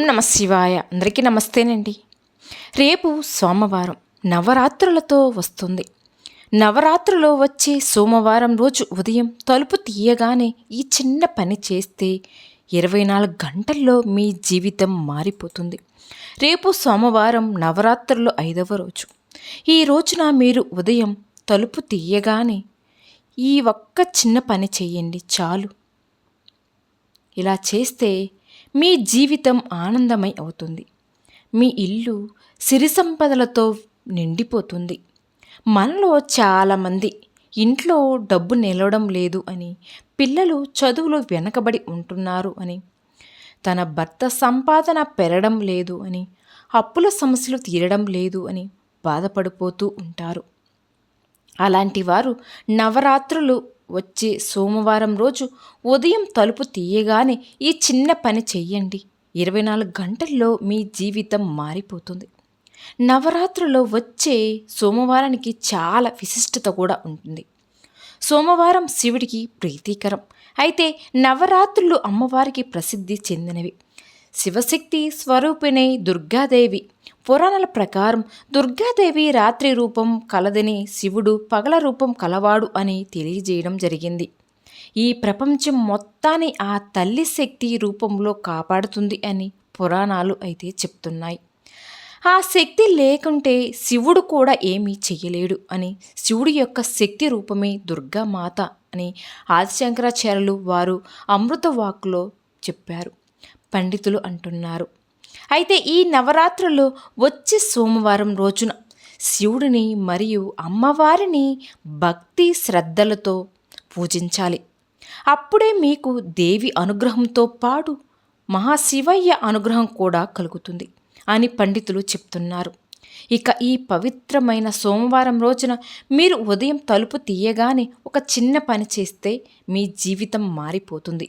నమ శివాయ. అందరికీ నమస్తేనండి. రేపు సోమవారం నవరాత్రులతో వస్తుంది. నవరాత్రులో వచ్చే సోమవారం రోజు ఉదయం తలుపు తీయగానే ఈ చిన్న పని చేస్తే ఇరవై నాలుగు గంటల్లో మీ జీవితం మారిపోతుంది. రేపు సోమవారం నవరాత్రులు ఐదవ రోజు. ఈ రోజున మీరు ఉదయం తలుపు తీయగానే ఈ ఒక్క చిన్న పని చేయండి చాలు. ఇలా చేస్తే మీ జీవితం ఆనందమై అవుతుంది. మీ ఇల్లు సిరి సంపదలతో నిండిపోతుంది. మనలో చాలామంది ఇంట్లో డబ్బు నిలవడం లేదు అని పిల్లలు చదువులు వెనకబడి ఉంటున్నారు అని తన భర్త సంపాదన పెరగడం లేదు అని అప్పుల సమస్యలు తీరడం లేదు అని బాధపడిపోతూ ఉంటారు. అలాంటి వారు నవరాత్రులు వచ్చే సోమవారం రోజు ఉదయం తలుపు తీయగానే ఈ చిన్న పని చెయ్యండి. ఇరవై నాలుగు గంటల్లో మీ జీవితం మారిపోతుంది. నవరాత్రులో వచ్చే సోమవారానికి చాలా విశిష్టత కూడా ఉంటుంది. సోమవారం శివుడికి ప్రీతికరం. అయితే నవరాత్రులు అమ్మవారికి ప్రసిద్ధి చెందినవి. శివశక్తి స్వరూపిణి దుర్గాదేవి. పురాణాల ప్రకారం దుర్గాదేవి రాత్రి రూపం కలదని శివుడు పగల రూపం కలవాడు అని తెలియజేయడం జరిగింది. ఈ ప్రపంచం మొత్తాన్ని ఆ తల్లి శక్తి రూపంలో కాపాడుతుంది అని పురాణాలు అయితే చెప్తున్నాయి. ఆ శక్తి లేకుంటే శివుడు కూడా ఏమీ చెయ్యలేడు అని శివుడి యొక్క శక్తి రూపమే దుర్గామాత అని ఆదిశంకరాచార్యులు వారు అమృతవాక్కులో చెప్పారు. పండితులు అంటున్నారు. అయితే ఈ నవరాత్రులు వచ్చే సోమవారం రోజున శివుడిని మరియు అమ్మవారిని భక్తి శ్రద్ధలతో పూజించాలి. అప్పుడే మీకు దేవి అనుగ్రహంతో పాటు మహాశివయ్య అనుగ్రహం కూడా కలుగుతుంది అని పండితులు చెప్తున్నారు. ఇక ఈ పవిత్రమైన సోమవారం రోజున మీరు ఉదయం తలుపు తీయగానే ఒక చిన్న పని చేస్తే మీ జీవితం మారిపోతుంది.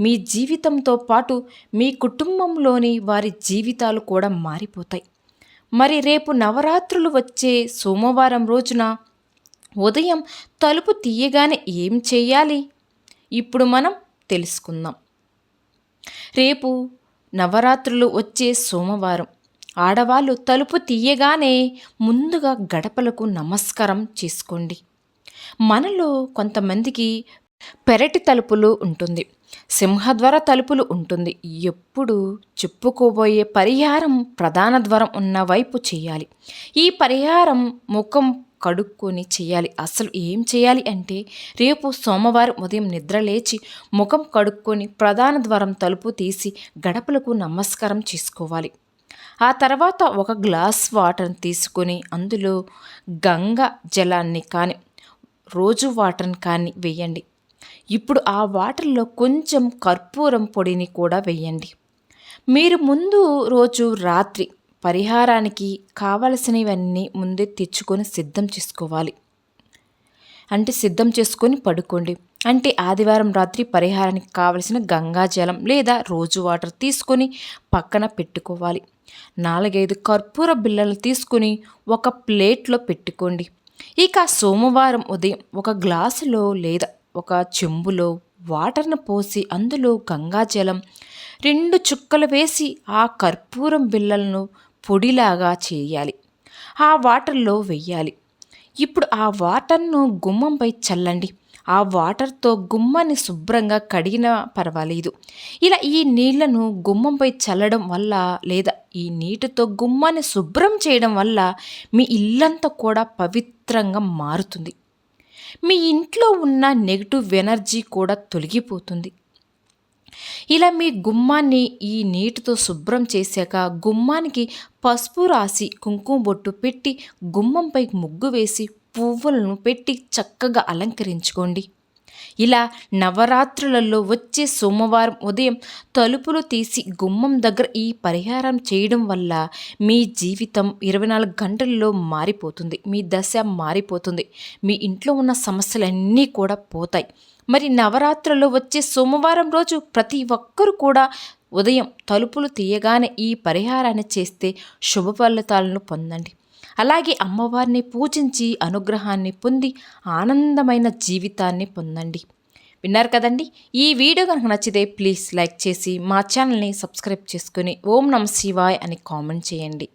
మీ జీవితంతో పాటు మీ కుటుంబంలోని వారి జీవితాలు కూడా మారిపోతాయి. మరి రేపు నవరాత్రులు వచ్చే సోమవారం రోజున ఉదయం తలుపు తీయగానే ఏం చేయాలి? ఇప్పుడు మనం తెలుసుకుందాం. రేపు నవరాత్రులు వచ్చే సోమవారం ఆడవాళ్ళు తలుపు తీయగానే ముందుగా గడపలకు నమస్కారం చేసుకోండి. మనలో కొంతమందికి పెరటి తలుపులు ఉంటుంది. సింహద్వార తలుపులు ఉంటుంది. ఎప్పుడు చెప్పుకోబోయే పరిహారం ప్రధాన ద్వారం ఉన్న వైపు చేయాలి. ఈ పరిహారం ముఖం కడుక్కొని చేయాలి. అసలు ఏం చేయాలి అంటే రేపు సోమవారం ఉదయం నిద్ర లేచి ముఖం కడుక్కొని ప్రధాన ద్వారం తలుపు తీసి గడపలకు నమస్కారం చేసుకోవాలి. ఆ తర్వాత ఒక గ్లాస్ వాటర్ని తీసుకొని అందులో గంగ జలాన్ని కానీ రోజు వాటర్ని కానీ వేయండి. ఇప్పుడు ఆ వాటర్లో కొంచెం కర్పూరం పొడిని కూడా వేయండి. మీరు ముందు రోజు రాత్రి పరిహారానికి కావలసినవన్నీ ముందే తెచ్చుకొని సిద్ధం చేసుకోవాలి. అంటే సిద్ధం చేసుకొని పడుకోండి. అంటే ఆదివారం రాత్రి పరిహారానికి కావలసిన గంగాజలం లేదా రోజు వాటర్ తీసుకొని పక్కన పెట్టుకోవాలి. నాలుగైదు కర్పూర బిళ్ళలు తీసుకుని ఒక ప్లేట్లో పెట్టుకోండి. ఇక సోమవారం ఉదయం ఒక గ్లాసులో లేదా ఒక చెంబులో వాటర్ను పోసి అందులో గంగాజలం రెండు చుక్కలు వేసి ఆ కర్పూరం బిళ్ళలను పొడిలాగా చేయాలి. ఆ వాటర్లో వెయ్యాలి. ఇప్పుడు ఆ వాటర్ను గుమ్మంపై చల్లండి. ఆ వాటర్తో గుమ్మాన్ని శుభ్రంగా కడిగినా పర్వాలేదు. ఇలా ఈ నీళ్ళను గుమ్మంపై చల్లడం వల్ల లేదా ఈ నీటితో గుమ్మాన్ని శుభ్రం చేయడం వల్ల మీ ఇల్లంతా కూడా పవిత్రంగా మారుతుంది. మీ ఇంట్లో ఉన్న నెగిటివ్ ఎనర్జీ కూడా తొలగిపోతుంది. ఇలా మీ గుమ్మాన్ని ఈ నీటితో శుభ్రం చేశాక గుమ్మానికి పసుపు రాసి కుంకుమ బొట్టు పెట్టి గుమ్మంపై ముగ్గు వేసి పువ్వులను పెట్టి చక్కగా అలంకరించుకోండి. ఇలా నవరాత్రులలో వచ్చే సోమవారం ఉదయం తలుపులు తీసి గుమ్మం దగ్గర ఈ పరిహారం చేయడం వల్ల మీ జీవితం ఇరవై నాలుగు గంటల్లో మారిపోతుంది. మీ దశ మారిపోతుంది. మీ ఇంట్లో ఉన్న సమస్యలన్నీ కూడా పోతాయి. మరి నవరాత్రుల్లో వచ్చే సోమవారం రోజు ప్రతి ఒక్కరూ కూడా ఉదయం తలుపులు తీయగానే ఈ పరిహారాన్ని చేస్తే శుభ ఫలితాలను పొందండి. అలాగే అమ్మవారిని పూజించి అనుగ్రహాన్ని పొంది ఆనందమైన జీవితాన్ని పొందండి. విన్నారు కదండి? ఈ వీడియో కనుక నచ్చితే ప్లీజ్ లైక్ చేసి మా ఛానల్ని సబ్స్క్రైబ్ చేసుకుని ఓం నమ శివాయ్ అని కామెంట్ చేయండి.